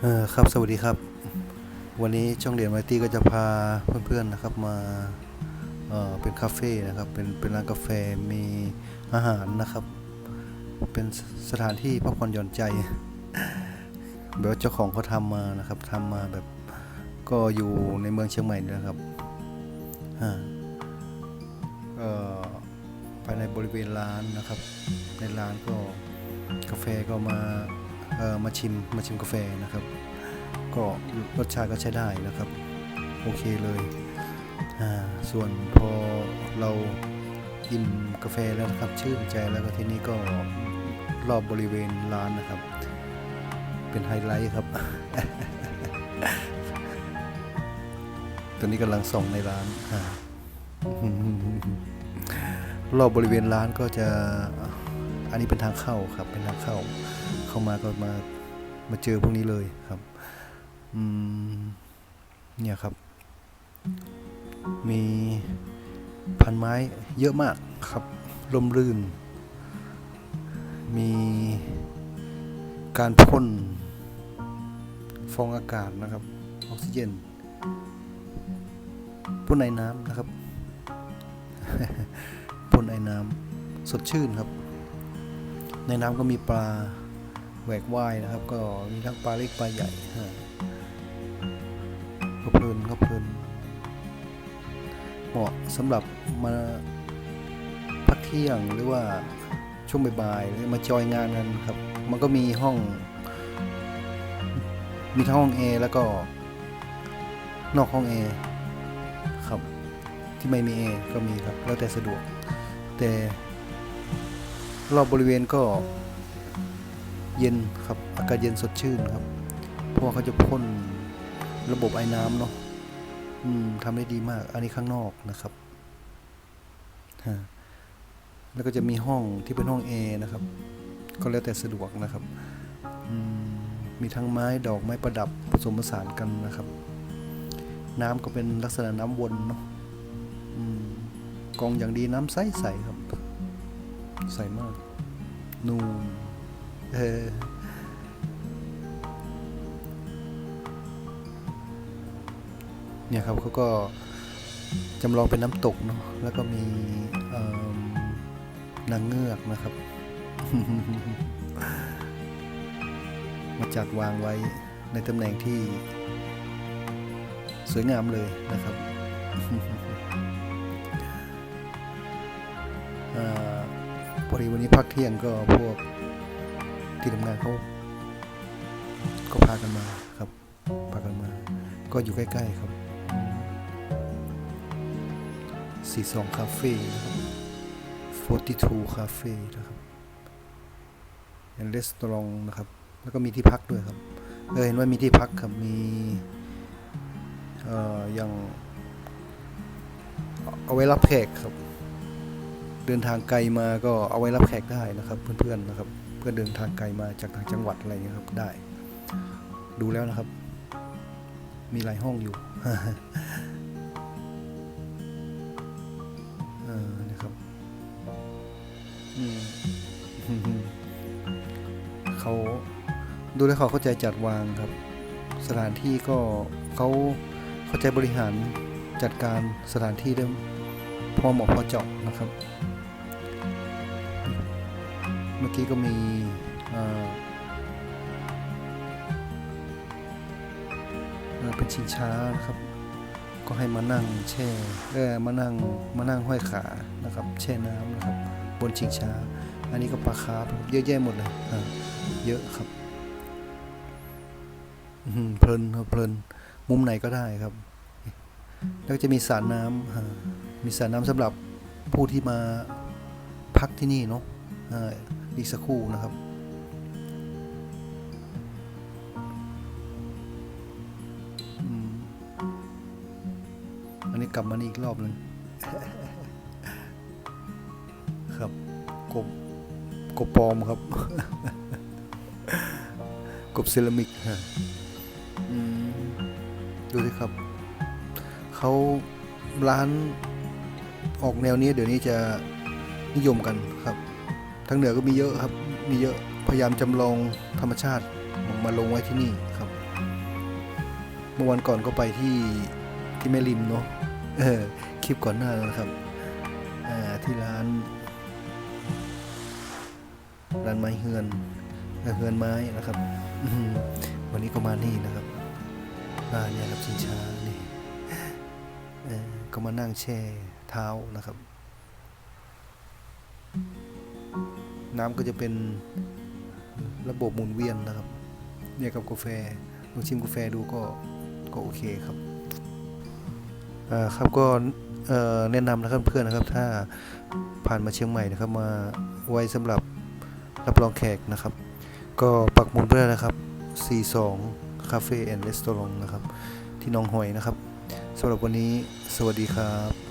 เออครับสวัสดีครับ วันนี้ช่องเรียนไมตี้ก็จะพาเพื่อนๆนะครับมาเออเป็นคาเฟ่นะครับเป็นเป็นร้านกาแฟมีอาหารนะครับ เป็นสถานที่พักผ่อนหย่อนใจ แบบว่าเจ้าของเขาทำมานะครับทำมาแบบก็อยู่ในเมืองเชียงใหม่นี่นะครับอ่าเอ่อภายในบริเวณร้านนะครับ ในร้านก็กาแฟก็มา มาชิมมาชิมกาแฟนะครับ ก็รสชาติก็ใช้ได้นะครับ โอเคเลยส่วนพอเราอิ่มกาแฟแล้วนะครับชื่นใจแล้วก็ที่นี่ก็รอบบริเวณร้านนะครับ เป็นไฮไลท์ครับ ตอนนี้กำลังส่องในร้านรอบบริเวณร้านก็จะอันนี้เป็นทางเข้าครับเป็นทางเข้าามาก็มามาเจอพวกนี้เลยครับอืมเนี่ยครับ มีพันไม้เยอะมากครับร่มรื่น มีการพ่นฟองอากาศนะครับ ออกซิเจนพ่นไอ้น้ำนะครับพ่นไอ้น้ำสดชื่นครับ ในน้ำก็มีปลา แหวกว่ายนะครับ ก็มีทั้งปลาเล็กปลาใหญ่ฮะก็เพลินก็เพลินเหมาะสำหรับมาพักเที่ยงหรือว่าช่วงบ่ายๆหรือมาจอยงานกันครับ มันก็มีห้อง มีทั้งห้องแอร์แล้วก็นอกห้องแอร์ครับที่ไม่มีแอร์ก็มีครับ แล้วแต่สะดวก แต่รอบบริเวณก็ เย็นครับอากาศเย็นสดชื่นครับ เพราะว่าเขาจะพ่นระบบไอ้น้ำเนาะอืมทำได้ดีมาก อันนี้ข้างนอกนะครับฮะแล้วก็จะมีห้องที่เป็นห้องแอร์นะครับ ก็แล้วแต่สะดวกนะครับอืมมีทั้งไม้ดอกไม้ประดับผสมผสานกันนะครับ น้ำก็เป็นลักษณะน้ำวนเนาะกองอย่างดีน้ำใสๆครับ ใสมาก นูน เออเนี่ยครับเขาก็จำลองเป็นน้ำตกเนาะแล้วก็มีนางเงือกนะครับ มาจัดวางไว้ในตำแหน่งที่สวยงามเลยนะครับพอดีวันนี้พักเที่ยงก็พวก ที่ทำงานเขาก็พากันมาครับพากันมา ก็อยู่ใกล้ ๆ ครับสี่สองคาเฟ่นะครับ42คาเฟ่นะครับเป็นรีสอร์ทนะครับ แล้วก็มีที่พักด้วยครับเออเห็นว่ามีที่พักครับ มีเอ่ออย่างเอาไว้รับแขกครับ เดินทางไกลมาก็เอาไว้รับแขกได้นะครับ เพื่อนๆนะครับ เพื่อนเดินทางไกลมาจากทางจังหวัดอะไรเงี้ยครับได้ ดูแล้วนะครับ มีหลายห้องอยู่เออนะครับเขาดูแลเขาเข้าใจจัดวางครับ สถานที่ก็เขาเข้าใจบริหารจัดการสถานที่ได้พอเหมาะพอเจาะนะครับ เมื่อกี้ก็มีเป็นชิงช้านะครับ ก็ให้มานั่งแช่เออมานั่งมานั่งห้อยขานะครับ แช่น้ำนะครับ บนชิงช้า อันนี้ก็ปลาคาร์ฟเยอะแยะหมดเลยเยอะครับเพลินครับเพลินมุมไหนก็ได้ครับ แล้วจะมีสระน้ำมีสระน้ำสำหรับผู้ที่มาพักที่นี่เนาะ อีกสักครู่นะครับอันนี้กลับมาอีกรอบหนึงครับกบกบปลอมครับ กบเซรามิกฮะดูสิครับ เขาร้านออกแนวนี้เดี๋ยวนี้จะนิยมกันครับ ทางเหนือก็มีเยอะครับ มีเยอะ พยายามจำลองธรรมชาติมาลงไว้ที่นี่ครับ เมื่อวันก่อนก็ไปที่ที่แม่ริมเนาะเออคลิปก่อนหน้านะครับอ่าที่ร้านร้านไม้เฮือนเฮือนไม้นะครับวันนี้ก็มานี่นะครับร้านเนี่ยครับชิงช้านี่เออก็มานั่งแช่เท้านะครับ น้ำก็จะเป็นระบบหมุนเวียนนะครับเนี่ยกับกาแฟลองชิมกาแฟดูก็ก็โอเคครับอ่าครับก็แนะนำนะครับเพื่อนนะครับ ถ้าผ่านมาเชียงใหม่นะครับ มาไว้สำหรับรับรองแขกนะครับ ก็ปักหมุดเพื่อนนะครับ 42 Cafe and Restaurant นะครับ ที่น้องหอยนะครับสำหรับวันนี้สวัสดีครับ